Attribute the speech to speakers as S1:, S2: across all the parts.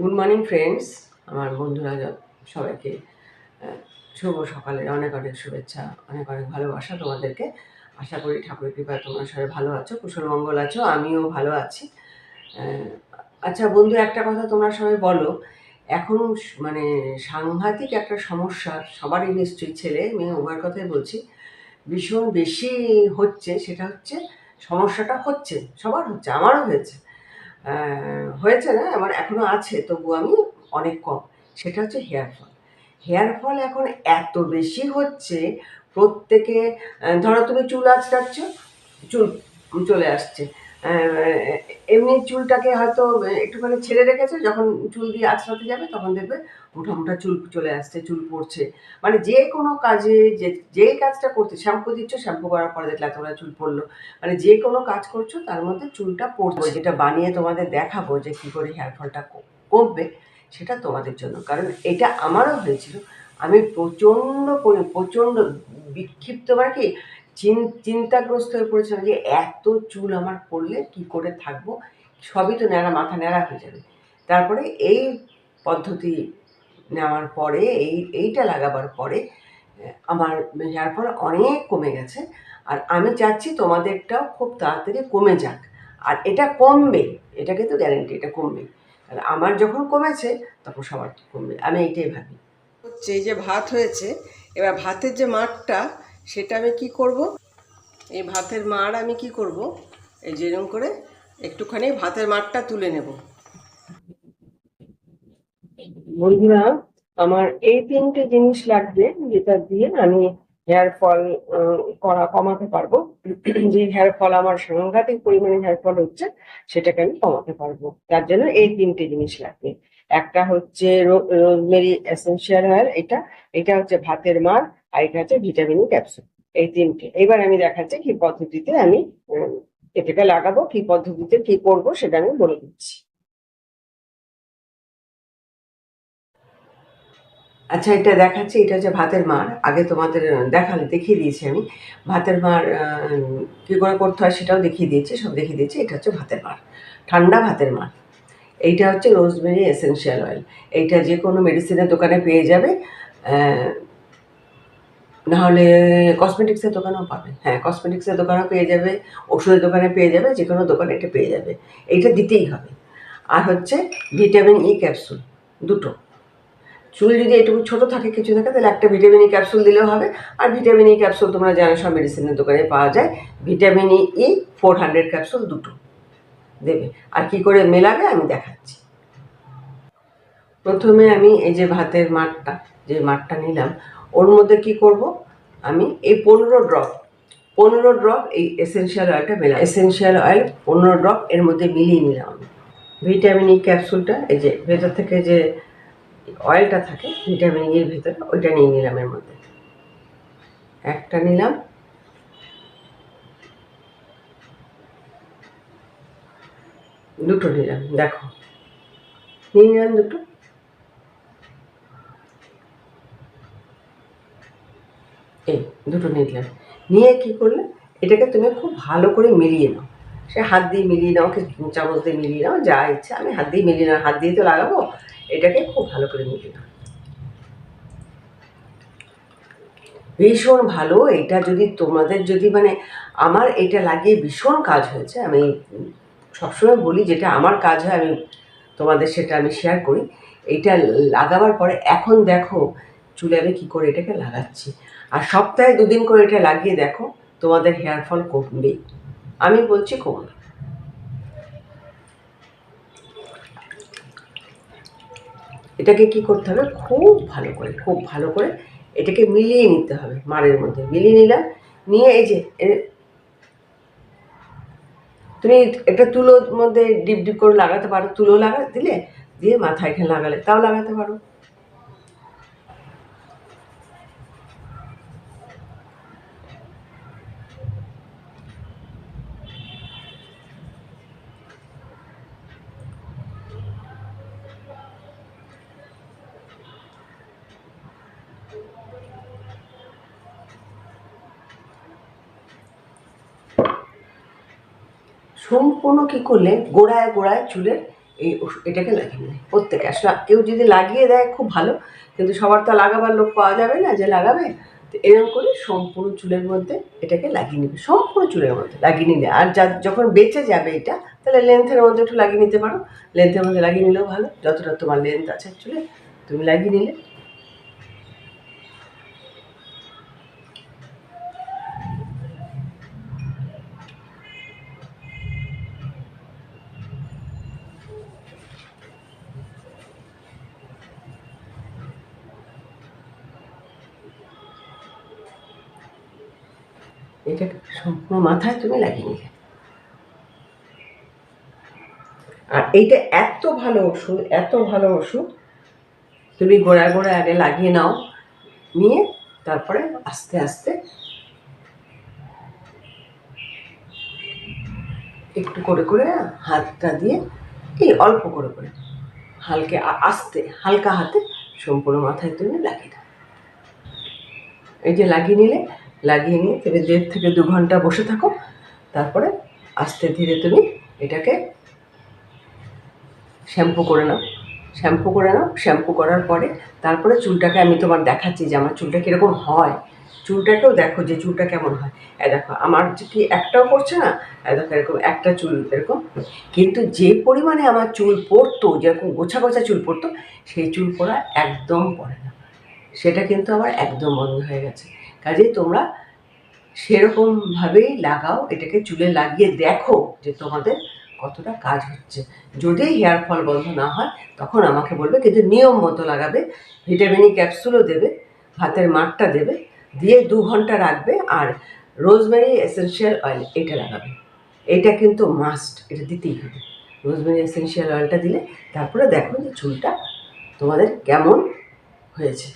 S1: Good morning friends আমার বন্ধুরা সবাইকে শুভ সকালে। অনেক অনেক শুভেচ্ছা, অনেক অনেক ভালোবাসা তোমাদেরকে। আশা করি ঠাকুরের কৃপায় তোমরা সবাই ভালো আছো কুশল মঙ্গল আছো, আমিও ভালো আছি। আচ্ছা বন্ধু, একটা কথা তোমরা সবাই বলো। এখন মানে সাংঘাতিক একটা সমস্যা, সবারই নিশ্চয়ই ছেলে মেয়ে উভয়ের কথাই বলছি। ভীষণ বেশি হচ্ছে, সেটা হচ্ছে সমস্যাটা হচ্ছে, সবার হচ্ছে, আমারও হয়েছে। হয়েছে না, আমার এখনও আছে, তবু আমি অনেক কম। সেটা হচ্ছে হেয়ার ফল হেয়ার ফল এখন এত বেশি হচ্ছে, প্রত্যেকে ধরো তুমি চুল আঁচড়াচ্ছ, চুল চলে আসছে। এমনি চুলটাকে হয়তো একটুখানি ছেড়ে রেখেছে, যখন চুল দিয়ে আঁচড়াতে যাবে, তখন দেখবে মোটা মোটা চুল চলে আসছে, চুল পড়ছে। মানে যে কোনো কাজে, যে যে কাজটা করতে, শ্যাম্পু দিচ্ছ, শ্যাম্পু করার পরে দেখলে এতটা চুল পড়ল। মানে যে কোনো কাজ করছ, তার মধ্যে চুলটা পড়বে যেটা বানিয়ে তোমাদের দেখাবো যে কী করে হেয়ার ফলটা কমবে, সেটা তোমাদের জন্য। কারণ এটা আমারও হয়েছিল। আমি প্রচণ্ড পরি- প্রচণ্ড বিক্ষিপ্ত মানে কি চিন্তাগ্রস্ত হয়ে পড়েছিলাম যে এত চুল আমার পড়লে কি করে থাকব? সবই তো ন্যাড়া, মাথা ন্যাড়া হয়ে যাবে। তারপরে এই পদ্ধতি নেওয়ার পরে, এই, এইটা লাগাবার পরে, আমার যার ফল অনেক কমে গেছে। আর আমি চাচ্ছি তোমাদেরটাও খুব তাড়াতাড়ি কমে যাক। আর এটা কমবে এটা কিন্তু গ্যারেন্টি এটা কমবে। আর আমার যখন কমেছে, তখন সবার কমবে। আমি এইটাই ভাবি। হচ্ছে এই যে ভাত হয়েছে, এবার ভাতের যে মাঠটা সেটা আমি কি করব? এই ভাতের মার আমি কি করব? এই যেরকম করে একটুখানি ভাতের মারটা তুলে নেব। বন্ধুরা, আমার এই তিনটে জিনিস লাগবে যেটা দিয়ে আমি হেয়ার ফল করা কমাতে পারব। যে হেয়ার ফল আমার সাংঘাতিক পরিমাণে হেয়ার ফল হচ্ছে, সেটাকে আমি কমাতে পারব। তার জন্য এই তিনটে জিনিস লাগবে। একটা হচ্ছে রোজমেরি এসেন্সিয়াল অয়েল এটা এটা হচ্ছে ভাতের মার আর এটা হচ্ছে ভিটামিন ক্যাপসুল, এই তিনটে। এবার আমি দেখাচ্ছি কি পদ্ধতিতে আমি এটাকে লাগাবো, কি পদ্ধতিতে কি করব সেটা আমি বলে দিচ্ছি। আচ্ছা এটা দেখাচ্ছি, এটা হচ্ছে ভাতের মার। আগে তোমাদের দেখালে, দেখিয়ে দিয়েছি আমি। ভাতের মার কী করে করতে হয় সেটাও দেখিয়ে দিয়েছি, সব দেখিয়ে দিয়েছি। এটা হচ্ছে ভাতের মার, ঠান্ডা ভাতের মার। এইটা হচ্ছে রোজমেরি এসেনশিয়াল অয়েল। এইটা যে কোনো মেডিসিনের দোকানে পেয়ে যাবে নাহলে কসমেটিক্সের দোকানেও পাবে। হ্যাঁ কসমেটিক্সের দোকানেও পেয়ে যাবে, ওষুধের দোকানে পেয়ে যাবে যে কোনো দোকানে এটা পেয়ে যাবে। এইটা দিতেই হবে। আর হচ্ছে ভিটামিন ই ক্যাপসুল দুটো। চুল যদি একটু ছোটো থাকে, কিছু থাকে, তাহলে একটা ভিটামিন ই ক্যাপসুল দিলেও হবে। আর ভিটামিন ই ক্যাপসুল তোমরা জানো, সব মেডিসিনের দোকানে পাওয়া যায়। Vitamin E four hundred capsule দুটো। দেবে। আর কি করে মেলাবে, আমি দেখাচ্ছি। প্রথমে আমি এই যে ভাতের মাঠটা, যে মাঠটা নিলাম, ওর মধ্যে কি করব? আমি এই পনেরো ড্রপ পনেরো ড্রপ এই এসেনশিয়াল অয়েলটা মেলাম এসেনশিয়াল অয়েল পনেরো ড্রপ এর মধ্যে মিলিয়ে নিলাম আমি। ভিটামিন ই ক্যাপসুলটা, এই যে ভেতর থেকে যে অয়েলটা থাকে, ভিটামিন ইর ভেতরে ওইটা নিয়ে নিলাম এর মধ্যে। একটা নিলাম। দুটো নিলাম, দেখো। নিয়ে নিলাম দুটো। এই দুটো নিলাম নিয়ে কি করলে? এটাকে তুমি খুব ভালো করে মিলিয়ে নাও। সে হাত দিয়ে মিলিয়ে নাও কি চামচ দিয়ে মিলিয়ে নাও, যা ইচ্ছা। আমি হাত দিয়ে মিলিয়ে নাও হাত দিয়ে তো লাগাবো। এটাকে খুব ভালো করে মিলিয়ে নাও। ভীষণ ভালো। এটা যদি তোমাদের যদি মানে আমার এটা লাগিয়ে ভীষণ কাজ হয়েছে, আমি সবসময় বলি যেটা আমার কাজ হয়, আমি তোমাদের সেটা আমি শেয়ার করি। এটা লাগাবার পরে এখন দেখো চুলে আমি কী করে এটাকে লাগাচ্ছি? আর সপ্তাহে দুদিন করে এটা লাগিয়ে দেখো, তোমাদের হেয়ার ফল কমবেই। আমি বলছি কমবে এটাকে কি করতে হবে? খুব ভালো করে, খুব ভালো করে এটাকে মিলিয়ে নিতে হবে মারের মধ্যে। মিলিয়ে নিলাম, নিয়ে এই যে তুমি একটা তুলোর মধ্যে ডিপ ডিপ করে লাগাতে পারো। তুলো লাগা, দিলে দিয়ে মাথায় এখানে লাগালে, তাও লাগাতে পারো। সম্পূর্ণ কি করলে গোড়ায় গোড়ায় চুলের এই এটাকে লাগিয়ে নেবে প্রত্যেকে। আসলে কেউ যদি লাগিয়ে দেয় খুব ভালো, কিন্তু সবার তো লাগাবার লোক পাওয়া যাবে না যে লাগাবে। তো এরকম করে সম্পূর্ণ চুলের মধ্যে এটাকে লাগিয়ে নেবে। সম্পূর্ণ চুলের মধ্যে লাগিয়ে নিলে। আর যা যখন বেঁচে যাবে এটা, তাহলে লেন্থের মধ্যে একটু লাগিয়ে নিতে পারো। লেন্থের মধ্যে লাগিয়ে নিলেও ভালো। যতটা তোমার লেন্থ আছে চুলে, তুমি লাগিয়ে নিলে। এটা সম্পূর্ণ মাথায় তুমি লাগিয়ে নিলে। আর এইটা এত ভালো ওষুধ, এত ভালো ওষুধ, তুমি গোড়া গোড়া আগে লাগিয়ে নাও, নিয়ে তারপরে আস্তে আস্তে একটু করে করে হাতটা দিয়ে, এই অল্প করে করে হালকে আস্তে, হালকা হাতে সম্পূর্ণ মাথায় তুমি লাগিয়ে দাও। এই যে লাগিয়ে নিলে লাগিয়ে নিয়ে তুমি দেড় থেকে দু ঘণ্টা বসে থাকো। তারপরে আস্তে ধীরে তুমি এটাকে শ্যাম্পু করে নাও। শ্যাম্পু করে নাও। শ্যাম্পু করার পরে তারপরে চুলটাকে আমি তোমার দেখাচ্ছি যে আমার চুলটা কীরকম হয়। চুলটাকেও দেখো যে চুলটা কেমন হয়। এ দেখো, আমার কি একটাও পড়ছে না? এ দেখো, এরকম একটা চুল এরকম। কিন্তু যে পরিমাণে আমার চুল পড়তো, যেরকম গোছা গোছা চুল পড়তো, সেই চুল পড়া একদম পড়ে না। সেটা কিন্তু আমার একদম বন্ধ হয়ে গেছে। কাজেই তোমরা সেরকমভাবেই লাগাও, এটাকে চুলে লাগিয়ে দেখো যে তোমাদের কতটা কাজ হচ্ছে। যদি হেয়ার ফল বন্ধ না হয়, তখন আমাকে বলবে কিন্তু নিয়ম মতো লাগাবে, ভিটামিন ক্যাপসুলও দেবে, ভাতের মাঠটা দেবে, দিয়ে দু ঘণ্টা রাখবে আর রোজমেরি এসেনশিয়াল অয়েল এটা লাগাবে। এটা কিন্তু মাস্ট, এটা দিতেই হবে। রোজমেরি এসেনশিয়াল অয়েলটা দিলে তারপরে দেখো যে চুলটা তোমাদের কেমন হয়েছে।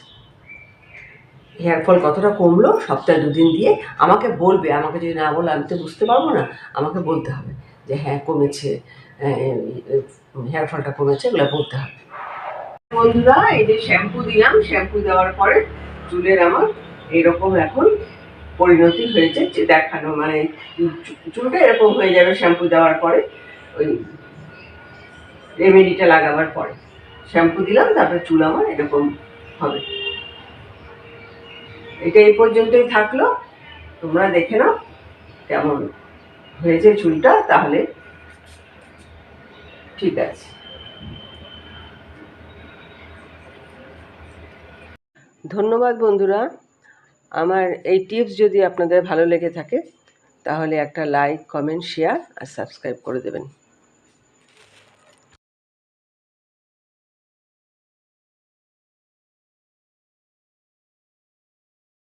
S1: হেয়ার ফল কতটা কমলো সপ্তাহে দুদিন দিয়ে আমাকে বলবে, আমাকে যদি না বলে আমি তো বুঝতে পারব না, আমাকে বলতে হবে যে হ্যাঁ কমেছে হেয়ার ফলটা কমেছে, এগুলো বলতে হবে। বন্ধুরা, এই যে শ্যাম্পু দিলাম, শ্যাম্পু দেওয়ার পরে চুলের আমার এরকম এখন পরিণতি হয়েছে যে দেখানো মানে চুলটা এরকম হয়ে যাবে শ্যাম্পু দেওয়ার পরে, ওই রেমেডিটা লাগাবার পরে। শ্যাম্পু দিলাম, তারপরে চুল আমার এরকম হবে। এটা এই পর্যন্তই থাকল। তোমরা দেখে নাও কেমন হয়েছে চুলটা, তাহলে ঠিক আছে। ধন্যবাদ বন্ধুরা। আমার এই টিপস যদি আপনাদের ভালো লেগে থাকে, তাহলে একটা লাইক, কমেন্ট, শেয়ার আর সাবস্ক্রাইব করে দেবেন।